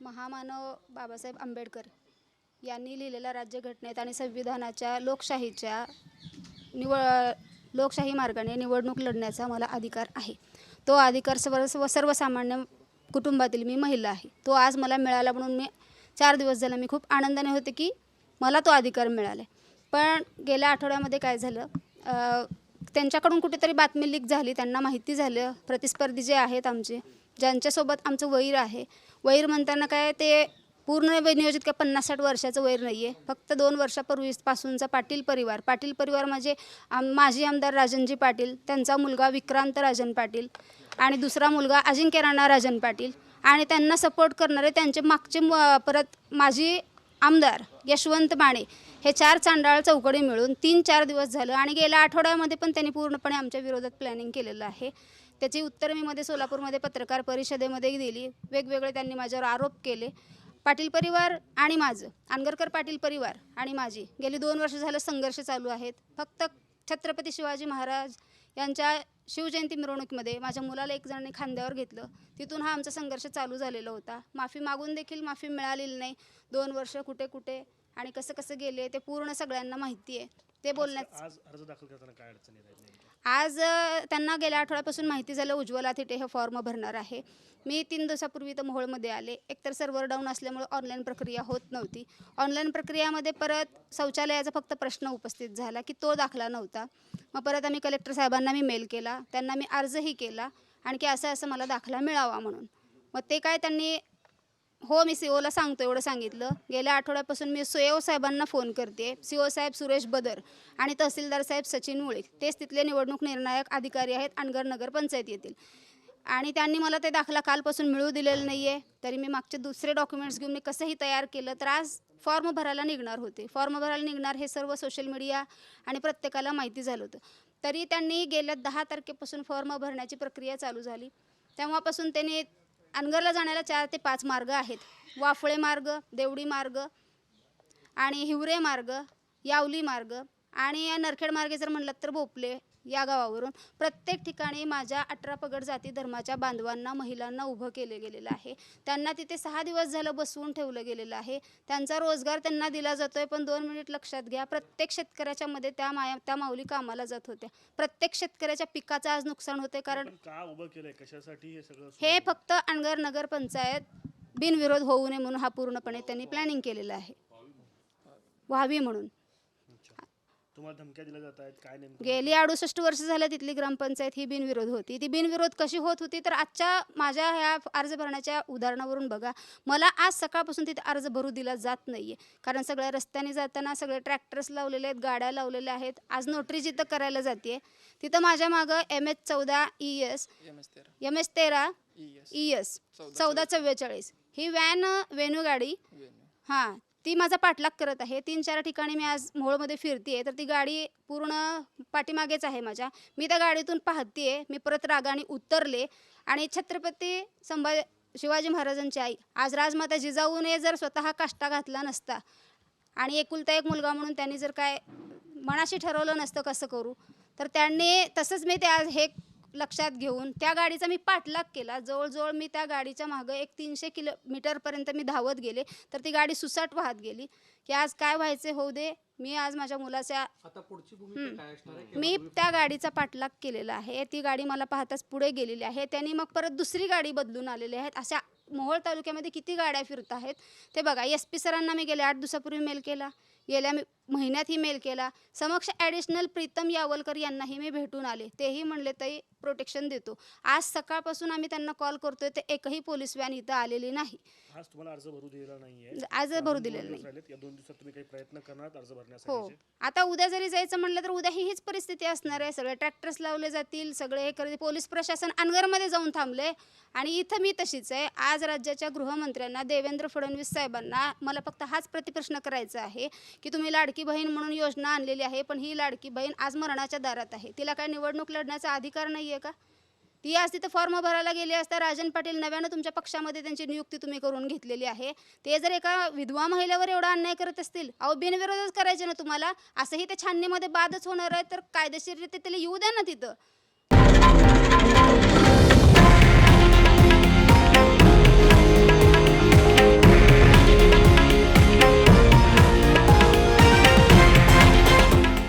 महामानव बाबासाहेब आंबेडकर यांनी लिहिलेल्या राज्यघटनेत आणि संविधानाच्या लोकशाहीच्या निवड लोकशाही मार्गाने निवडणूक लढण्याचा मला अधिकार आहे. तो अधिकार सर्व सर्व- सर्वसामान्य कुटुंबातील मी महिला आहे. तो आज मला मिळाला म्हणून मी चार दिवस झाला मी खूप आनंदाने होते की मला तो अधिकार मिळाला पण गेल्या आठवड्यामध्ये काय झालं त्यांच्याकडून कुठेतरी बातमी लीक झाली त्यांना माहिती झालं प्रतिस्पर्धी जे आहेत आमचे ज्यांच्यासोबत आमचं वैर आहे. वैर म्हणताना काय ते पूर्ण नियोजित काय पन्नास साठ वर्षाचं वैर नाही आहे फक्त दोन वर्षापूर्वीपासूनचा पाटील परिवार. पाटील परिवार म्हणजे आम माजी आमदार राजनजी पाटील त्यांचा मुलगा विक्रांत राजन पाटील आणि दुसरा मुलगा अजिंक्य राणा राजन पाटील. आणि त्यांना सपोर्ट करणारे त्यांचे मागचे म- परत माजी आमदार यशवंत माने हे चार चांडाळ चौकडी मिळून तीन चार दिवस झालं आणि गेल्या आठवड्यामध्ये पण त्यांनी पूर्णपणे आमच्या विरोधात प्लॅनिंग केलेलं आहे. त्याची उत्तर मी मध्ये सोलापूरमध्ये पत्रकार परिषदेमध्ये दिली. वेगवेगळे त्यांनी माझ्यावर आरोप केले. पाटील परिवार आणि माझं आनगरकर पाटील परिवार आणि माझी गेली दोन वर्ष झालं संघर्ष चालू आहेत. फक्त छत्रपती शिवाजी महाराज यांच्या शिवजयंती मिरवणुकीमध्ये माझ्या मुलाला एक जणांनी खांद्यावर घेतलं. तिथून हा आमचा संघर्ष चालू झालेला होता. माफी मागून देखील माफी मिळालेली नाही. दोन वर्ष कुठे कुठे आणि कसं कसं गेले ते पूर्ण सगळ्यांना माहिती आहे. ते बोलण्यात आज अर्ज दाखल करताना काय अडचणी आज त्यांना गेल्या आठवड्यापासून माहिती झालं उज्ज्वला थिटे हे फॉर्म भरणार आहे. मी तीन दिवसापूर्वी तर मोहोळमध्ये आले. एकतर सर्व्हर डाऊन असल्यामुळे ऑनलाईन प्रक्रिया होत नव्हती. ऑनलाईन प्रक्रियामध्ये परत शौचालयाचा फक्त प्रश्न उपस्थित झाला की तो दाखला नव्हता. मग परत आम्ही कलेक्टर साहेबांना मी मेल केला. त्यांना मी अर्जही केला. आणखी असं असं मला दाखला मिळावा म्हणून. मग ते काय त्यांनी हो मी सी ओला सांगतो एवढं सांगितलं. गेल्या आठवड्यापासून मी सी ओ साहेबांना फोन करते. सी ओ साहेब सुरेश बदर आणि तहसीलदार साहेब सचिन मुळे. तेच तिथले निवडणूक निर्णायक अधिकारी आहेत अनगर नगर पंचायत येथील. आणि त्यांनी मला ते दाखला कालपासून मिळू दिलेलं नाही आहे तरी मी मागचे दुसरे डॉक्युमेंट्स घेऊन मी कसंही तयार केलं तर आज फॉर्म भरायला निघणार होते. फॉर्म भरायला निघणार हे सर्व सोशल मीडिया आणि प्रत्येकाला माहिती झालं होतं. तरी त्यांनी गेल्या दहा तारखेपासून फॉर्म भरण्याची प्रक्रिया चालू झाली. तेव्हापासून त्यांनी अनगरला जाण्याला चार ते पाच मार्ग आहेत. वाफळे मार्ग देवडी मार्ग आणि हिवरे मार्ग यावली मार्ग आणि या नरखेड मार्गे जर म्हणलं तर भोपले. या गावावरून प्रत्येक ठिकाणी माझ्या अठरा पगड जाती धर्माच्या बांधवांना महिलांना उभं केलं गेलेलं आहे. त्यांना तिथे सहा दिवस झालं बसवून ठेवलं गेलेलं आहे. त्यांचा रोजगार त्यांना दिला जातोय पण दोन मिनिट लक्षात घ्या प्रत्येक शेतकऱ्याच्या मध्ये त्या माया त्या माऊली कामाला जात होत्या. प्रत्येक शेतकऱ्याच्या पिकाचं आज नुकसान होते कारण का उभं केलंय? कशासाठी हे सगळं हे आहे? फक्त अनगर नगर पंचायत बिनविरोध होऊ नये म्हणून हा पूर्णपणे त्यांनी प्लॅनिंग केलेलं आहे. व्हावी म्हणून. तुम्हाला धमक्या दिल्या जात आहेत काय नेमकं? गेली अडुसष्ट वर्ष झालं तिथली ग्रामपंचायत ही बिनविरोध होती. ती बिनविरोध कशी होत होती? तर आजच्या माझ्या ह्या अर्ज भरण्याच्या उदाहरणावरून बघा. मला आज सकाळपासून तिथे अर्ज भरू दिला जात नाही आहे कारण सगळ्या रस्त्याने जाताना सगळे ट्रॅक्टर्स लावलेले आहेत गाड्या लावलेल्या आहेत. आज नोटरी जिथं करायला जाते तिथं माझ्या मागं एम एच चौदा ई एस एम एस तेरा. ई एस ई एस चौदा चौदा चव्वेचाळीस. ही वॅन वेणू. गाडी हां ती माझा पाठलाग करत आहे. तीन चार ठिकाणी मी आज मोहोळमध्ये फिरते तर ती गाडी पूर्ण पाठीमागेच आहे माझ्या. मी त्या गाडीतून पाहते मी परत रागाने उतरले आणि छत्रपती संभाजी शिवाजी महाराजांची आई आज राजमाता जिजाऊने जर स्वतः काष्टा घातला नसता आणि एकुलता एक मुलगा म्हणून त्यांनी जर काय मनाशी ठरवलं नसतं कसं करू तर त्यांनी तसंच मी ते आज हे लक्षात घेऊन त्या गाडीचा मी पाठलाग केला. जवळजवळ मी त्या गाडीच्या मागं एक तीनशे किलोमीटरपर्यंत मी धावत गेले. तर ती गाडी सुसाट वाहत गेली. की आज काय व्हायचे होऊ दे. मी आज माझ्या मुलाच्या मी त्या गाडीचा पाठलाग केलेला आहे. ती गाडी मला पाहताच पुढे गेलेली आहे. त्यांनी मग परत दुसरी गाडी बदलून आलेली आहेत. अशा मोहोळ तालुक्यामध्ये किती गाड्या फिरत आहेत ते बघा. एस पी सरांना मी गेल्या आठ दिवसापूर्वी मेल केला. गेल्या महिन्यातही मेल केला. समक्ष ॲडिशनल प्रीतम यावलकर यांनाही मी भेटून आले. तेही म्हणले ताई प्रोटेक्शन देतो. आज सकाळपासून आम्ही त्यांना कॉल करतोय. ते एकही पोलीस व्हॅन इथं आलेली नाही. आज तुम्हाला अर्ज भरू दिलेला आज अजून भरू दिलेलं नाही. दोन दिवसात तुम्ही काही प्रयत्न करणार अर्ज हो. भरण्यासाठी आता उद्या जरी जायचं म्हटलं तर उद्या हीच परिस्थिती असणार आहे. सगळे ट्रॅक्टर्स लावले जातील. सगळे हे करतील. पोलीस प्रशासन अनगरमध्ये जाऊन थांबले आणि इथं मी तशीच आहे. आज राज्याच्या गृहमंत्र्यांना देवेंद्र फडणवीस साहेबांना मला फक्त हाच प्रतिप्रश्न करायचा आहे. की तुम्ही लाडकी बहीण म्हणून योजना आणलेली आहे पण ही लाडकी बहीण आज मरणाच्या दारात आहे. तिला काय निवडणूक लढण्याचा अधिकार नाही आहे का? ती आज तिथं फॉर्म भरायला गेली असता राजन पाटील नव्यानं तुमच्या पक्षामध्ये त्यांची नियुक्ती तुम्ही करून घेतलेली आहे. ते जर एका विधवा महिलेवर एवढा अन्याय करत असतील अहो बिनविरोधच करायचे ना तुम्हाला? असंही ते छाननीमध्ये बादच होणार आहे तर कायदेशीररित्या त्याला येऊ द्या ना तिथं.